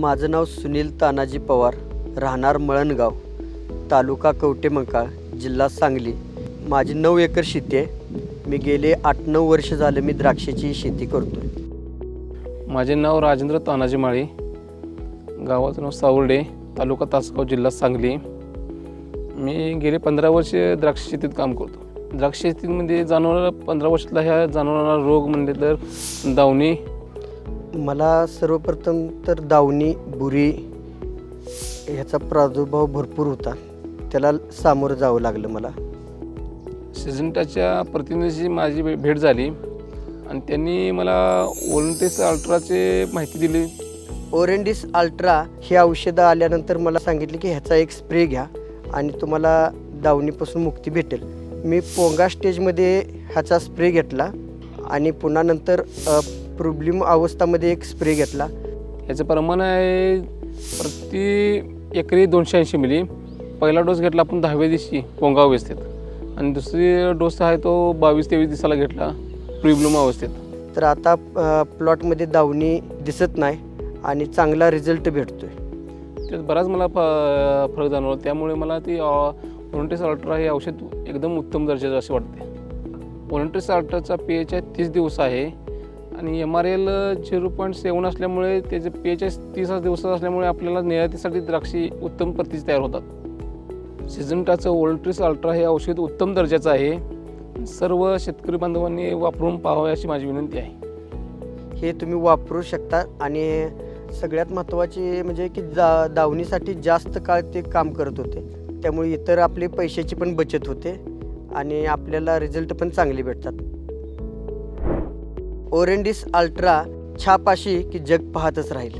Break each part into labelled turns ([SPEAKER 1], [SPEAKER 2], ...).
[SPEAKER 1] माझं नाव सुनील तानाजी पवार. राहणार मळणगाव तालुका कवटेमंकाळ जिल्हा सांगली. माझी नऊ एकर शेती आहे. मी गेले आठ नऊ वर्ष झालं मी द्राक्षाची शेती करतो आहे
[SPEAKER 2] माझे नाव राजेंद्र तानाजी माळी. गावाचं नाव सावर्डे तालुका तासगाव जिल्हा सांगली. मी गेले पंधरा वर्ष द्राक्ष शेतीत काम करतो. द्राक्ष शेतीमध्ये जाणवणारा पंधरा वर्षातला ह्या जाणवणारा रोग म्हणले तर दावणी
[SPEAKER 1] मला सर्वप्रथम तर दावणी बुरी ह्याचा प्रादुर्भाव भरपूर होता. त्याला सामोरं जावं लागलं मला.
[SPEAKER 2] सिजंटाच्या प्रतिनिधीशी माझी भे- भेट झाली आणि त्यांनी मला ओलंटेस अल्ट्राचे माहिती दिली.
[SPEAKER 1] ओरेंडिस अल्ट्रा हे औषधं आल्यानंतर मला सांगितले की ह्याचा एक स्प्रे घ्या आणि तुम्हाला दावणीपासून मुक्ती भेटेल. मी पोंगा स्टेजमध्ये ह्याचा स्प्रे घेतला आणि पुन्हा नंतर प्रॉब्लेम अवस्थामध्ये एक स्प्रे घेतला.
[SPEAKER 2] याचं प्रमाण आहे प्रति एकरी दोनशे ऐंशी मिली. पहिला डोस घेतला आपण दहाव्या दिवशी पोंगा अवस्थेत. आणि दुसरी डोस आहे तो बावीस तेवीस दिवसाला घेतला प्रिब्लूम अवस्थेत.
[SPEAKER 1] तर आता प्लॉटमध्ये दावणी दिसत नाही आणि चांगला रिझल्ट भेटतो आहे
[SPEAKER 2] त्यात बराच मला फ फरक जाणवला. त्यामुळे मला ती ओलंटेस अल्ट्रा हे औषध एकदम उत्तम दर्जाचं असे वाटते. ओलंटेस अल्ट्राचा पी एच आहे तीस दिवस आहे. आणि M R L zero point seven असल्यामुळे त्याचे पी एच तीस दिवस असल्यामुळे आपल्याला निर्यातीसाठी द्राक्षी उत्तम प्रतीचे तयार होतात. सिजंटाचं ओल्ट्रिस अल्ट्रा हे औषध उत्तम दर्जाचं आहे. सर्व शेतकरी बांधवांनी वापरून पाहावे अशी माझी विनंती आहे.
[SPEAKER 1] हे तुम्ही वापरू शकता आणि सगळ्यात महत्त्वाचे म्हणजे की जा दावणीसाठी जास्त काळ ते काम करत होते. त्यामुळे इतर आपली पैशाची पण बचत होते आणि आपल्याला रिझल्ट पण चांगले भेटतात. ओरेंडिस अल्ट्रा छापाशी की जग पाहतच राहील.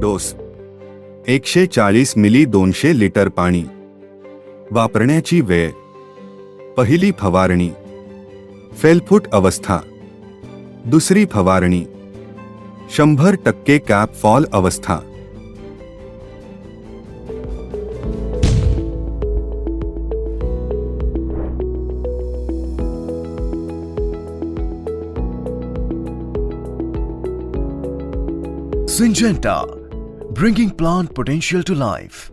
[SPEAKER 3] डोस. एकशे चाळीस मिली दोनशे लिटर पाणी. वापरण्याची वेळ. पहिली फवारणी. फेलफूट अवस्था. दुसरी फवारणी. शंभर टक्के कॅप फॉल अवस्था.
[SPEAKER 4] Syngenta, bringing plant potential to life.